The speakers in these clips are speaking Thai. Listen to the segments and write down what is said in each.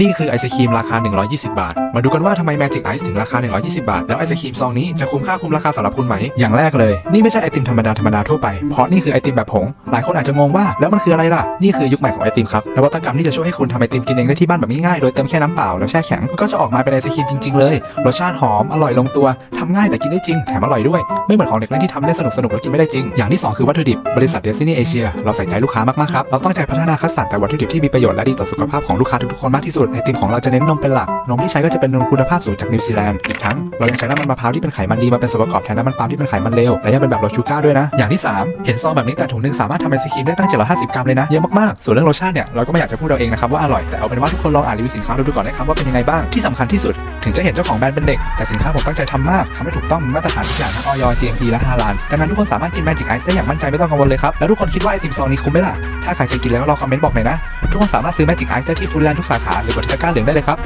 นี่คือไอศครีมราคา 120 บาท มาดูกันว่าทำไม Magic Ice ถึงราคา 120 บาท แล้วไอศครีมซองนี้จะคุ้มค่าคุ้มราคาสำหรับคุณไหม อย่างแรกเลย นี่ไม่ใช่ไอติมธรรมดาธรรมดาทั่วไป เพราะนี่คือไอติมแบบผง หลายคนอาจจะงงว่าแล้วมันคืออะไรล่ะ นี่คือยุคใหม่ของไอติมครับ นวัตกรรมที่จะช่วยให้คุณทำไอติมกินเองได้ที่บ้านแบบง่ายๆ โดยเติมแค่น้ำเปล่าแล้วแช่แข็งมันก็จะออกมาเป็นไอศครีมจริงๆ เลย รสชาติหอม อร่อยลงตัวทำง่ายแต่กินได้จริง แถมอร่อยด้วย ไม่เหมือนของเด็กเล่นที่ทำเล่นสนุกๆแล้วกินไม่ได้จริง อย่างที่สองคือวัตถุดิบ บริษัท Destiny Asia เราใส่ใจลูกค้ามากๆครับ เราตั้งใจพัฒนาคัดสรรแต่วัตถุดิบที่มีประโยชน์และดีต่อสุขภาพของลูกค้าทุกๆคนมากที่สุดดไอติมของเราจะเน้นนมเป็นหลัก นมที่ใช้ก็จะเป็นนมคุณภาพสูงจากนิวซีแลนด์ อีกทั้งเรายังใช้น้ำมันมะพร้าวที่เป็นไขมันดีมาเป็นส่วนประกอบแทนน้ำมันปาล์มที่เป็นไขมันเลว และยังเป็นแบบโลชูก้าด้วยนะ อย่างที่สามเห็นซองแบบนี้แต่ถุงนึงสามารถทำไอศครีมได้ตั้ง 750 กรัมเลยนะเยอะมากๆ ส่วนเรื่องรสชาติเนี่ยเราก็ไม่อยากจะพูดเราเองนะครับว่าอร่อยแต่เอาเป็นว่าทุกคนลองอ่านรีวิวสินค้าดูก่อนนะครับว่าเป็นยังไงบ้างที่สำคัญที่สุด ถึงจะเห็นเจ้าของแบรนด์เป็นเด็กแต่สินค้าผมตั้งใจทำมากทำให้ถูกต้องมีมาตรฐานทุกอย่างทั้งออย GMP และ5ล้านดังนั้นทุกคนสามารถกิน Magic Ice ได้อย่างมั่นใจไม่ต้องกังวลเลยครับแล้วทุกคนคิดว่าไอติมซองนี้คุ้มไหมล่ะถ้าใครเคยกินแล้วลองคอมเมนต์บอกหน่อยนะทุกคนสามารถซื้อ Magic Ice ได้ที่ฟูดแลนด์ทุกสาขาหรืกดตะกร้าเหลืองได้เลยครับ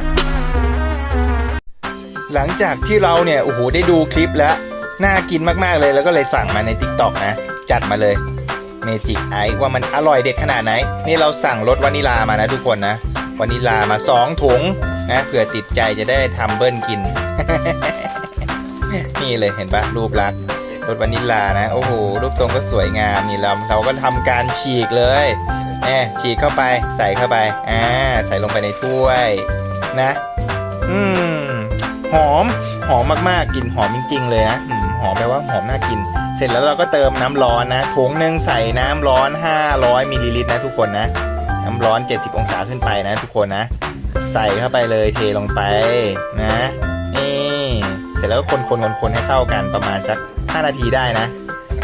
หลังจากที่เราเนี่ยโอ้โหได้ดูคลิปแล้ว น่ากินมากๆเลยแล้วก็เลยสั่งมาใน t ิ k t o k นะ จัดมาเลยเมจิกไอว่ามันอร่อยเด็ดขนาดไหน นี่เราสั่งรสวานิลามานะทุกคนนะวานิลามา 2 ถุงนะเผื่อติดใจจะได้ทำเบิ้ลกิน นี่เลยเห็นปะรูปลักษณ์ รสวานิลานะ โอ้โห รูปทรงก็สวยงามนี่เราเราก็ทำการฉีกเลยแหมฉีกเข้าไปใส่เข้าไปอ่าใส่ลงไปในถ้วยนะ อืมหอมหอมมากๆกลิ่นหอมจริง ๆ เลยนะหอมแปลว่าหอมน่ากิน เสร็จแล้วเราก็เติมน้ำร้อนนะถุงหนึ่งใส่น้ำร้อน 500มิลลิลิตรนะทุกคนนะ น้ำร้อน 70 องศาขึ้นไปนะ ทุกคนนะ ใส่เข้าไปเลยเทลงไปนะ จแล้วก็คนคนคนคนให้เข้ากันประมาณสัก 5 นาทีได้นะ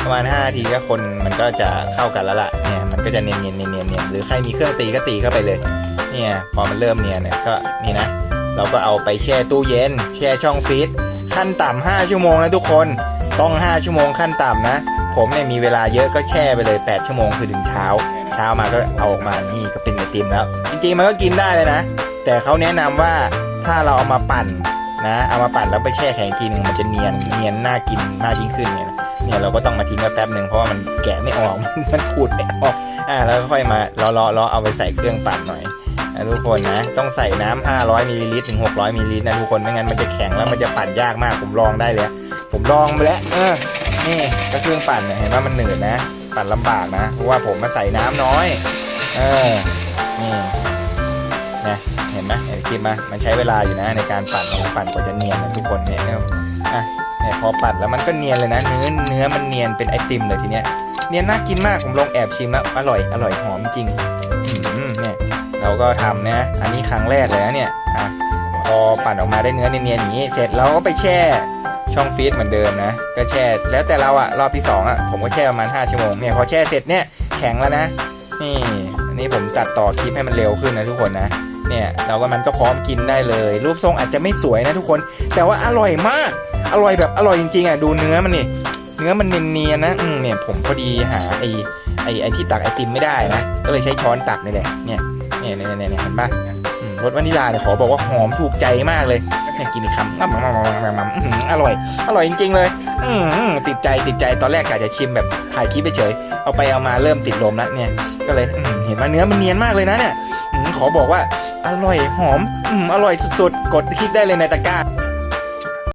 ประมาณ 5 นาทีก็คนมันก็จะเข้ากันแล้วล่ะเนี่ยมันก็จะเนียนเนียนเนียนเนียนเนียนหรือใครมีเครื่องตีก็ตีเข้าไปเลย เนี่ยพอมันเริ่มเนียนเนี่ยก็นี่นะ เราก็เอาไปแช่ตู้เย็น แช่ช่องฟรีซขั้นต่ำ5ชั่วโมงนะทุกคนต้อง 5 ชั่วโมงขั้นต่ำนะ ผมเนี่ยมีเวลาเยอะก็แช่ไปเลย 8 ชั่วโมงคือถึงเช้า เช้ามาก็เอาออกมานี่ก็เป็นไอติมแล้ว จริงๆมันก็กินได้เลยนะ แต่เขาแนะนำว่าถ้าเราเอามาปั่น นะเอามาปั่นแล้วไปแช่แข็งทีหนึงมันจะเนียนเนียนน่ากินมากยิ่งขึ้นเนี่ยเนี่ยเราก็ต้องมาทิ้งไว้แป๊บหนึ่งเพราะว่ามันแกะไม่ออกมันขูดไม่ออกอ่าแล้วค่อยมาล้อล้อล้อเอาไปใส่เครื่องปั่นหน่อยนะทุกคนนะต้องใส่น้ำ500มิลลิลิตรถึง 600มิลลิลิตรนะทุกคนไม่งั้นมันจะแข็งแล้วมันจะปั่นยากมากผมลองได้เลยผมลองไปแล้วเออนี่ก็เครื่องปั่นเห็นว่ามันเหนืดนะ ปั่นลำบากนะเพราะว่าผมมาใส่น้ำน้อย เออนี่ นะเห็นไหมเห็นคลิปไหมมันใช้เวลาอยู่นะในการปั่นของปั่นกว่าจะเนียนนะทุกคนเนี่ยเนี่ยอะเนี่ยพอปั่นแล้วมันก็เนียนเลยนะ เนื้อเนื้อมันเนียนเป็นไอติมเลยทีเนี้ยเนียนน่ากินมากผมลองแอบชิมแล้วอร่อยอร่อยหอมจริงเนี่ยเราก็ทำนะอันนี้ครั้งแรกเลยนะเนี่ยอะพอปั่นออกมาได้เนื้อเนียนๆอย่างนี้เสร็จเราก็ไปแช่ช่องฟรีซเหมือนเดิมนะ ก็แช่แล้วแต่เราอะรอบที่2อะผมก็แช่ประมาณ 5 ชั่วโมงเนี่ยพอแช่เสร็จเนี่ยแข็งแล้วนะนี่อันนี้ผมตัดต่อคลิปให้มันเร็วขึ้นนะทุกคนนะ เนี่ยเราก็มันก็พร้อมกินได้เลย รูปทรงอาจจะไม่สวยนะทุกคน แต่ว่าอร่อยมาก อร่อยแบบอร่อยจริงๆอะดูเนื้อมันนี่เนื้อมันเนียนๆนะอืมเนี่ยผมพอดีหาไอ้ไอ้ไอ้ที่ตักไอติมไม่ได้นะ ก็เลยใช้ช้อนตักนี่แหละเนี่ยเนี่ยเนี่ยเนี่ยเห็นปะรสวานิลาเนี่ยขอบอกว่าหอมถูกใจมากเลยเนี่ยกินอีกคำงั้มงั้มงั้มงั้มงั้มอื้อหือร่อย อร่อยจริงๆเลย อืมติดใจติดใจตอนแรกกะจะชิมแบบถ่ายคลิปเฉย เอาไปเอามาเริ่มติดลมแล้วเนี่ย ก็เลยเห็นว่าเนื้อมันเนียนมากเลยนะเนี่ยขอบอกว่า อร่อยหอม อืม อร่อยสุดๆ กดคลิกได้เลยในตะกร้า